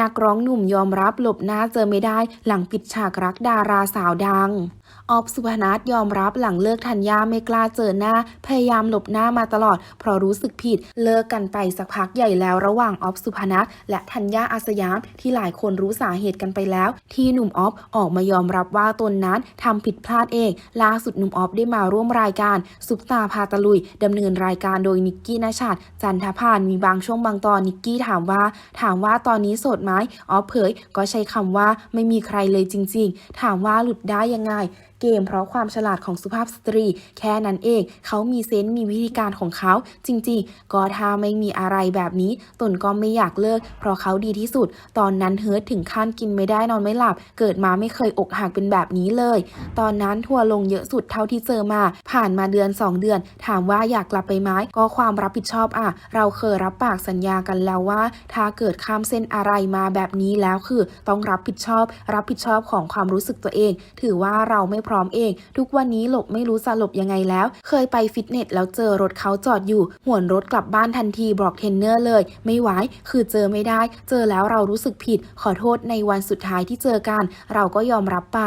นักร้องหนุ่มยอมรับหลบหน้าเจอไม่ได้หลังปิดฉากรักดาราสาวดัง ออฟสุพนัทยอมรับหลังเลิกธัญญาไม่กล้าเจอหน้า พยายามหลบหน้ามาตลอด เพราะรู้สึกผิดเลิกกันไปสักพักใหญ่แล้วระหว่างออฟสุพนัทและธัญญาอาสยามที่หลายคนรู้สาเหตุกันไปแล้ว ที่หนุ่มออฟออกมายอมรับว่าตนนั้นทำผิดพลาดเองล่าสุดหนุ่มออฟได้มาร่วมรายการซุปตาพาตะลุยดำเนินรายการโดยนิกกี้นาชาติจันทพานมีบางช่วงบางตอนนิกกี้ถามว่า ถามว่าตอนนี้สดฎหมออฟเผยก็ใช้คำว่าไม่มีใครเลยจริง ๆ ถามว่าหลุดได้ยังไงเกมเพราะความฉลาดของสุภาพสตรี แค่นั้นเอง เขามีเซนส์มีวิธีการของเขา จริงๆ ก็ถ้าไม่มีอะไรแบบนี้ ตนก็ไม่อยากเลิก เพราะเขาดีที่สุด ตอนนั้นเฮิร์ตถึงขั้นกินไม่ได้นอนไม่หลับ เกิดมาไม่เคยอกหักเป็นแบบนี้เลย ตอนนั้นทัวร์ลงเยอะสุดเท่าที่เจอมา ผ่านมาเดือน 2 เดือน ถามว่าอยากกลับไปไหมก็ความรับผิดชอบอะ เราเคยรับปากสัญญากันแล้วว่า ถ้าเกิดข้ามเส้นอะไรมาแบบนี้แล้วคือ ต้องรับผิดชอบ รับผิดชอบของความรู้สึกตัวเอง ถือว่าเราไม่พร้อมเอง ทุกวันนี้หลบไม่รู้จะหลบยังไงแล้ว เคยไปฟิตเนสแล้วเจอรถเขาจอดอยู่ หวนรถกลับบ้านทันทีบอกเทรนเนอร์เลย ไม่ไหวคือเจอไม่ได้ เจอแล้วเรารู้สึกผิด ขอโทษในวันสุดท้ายที่เจอกัน เราก็ยอมรับไป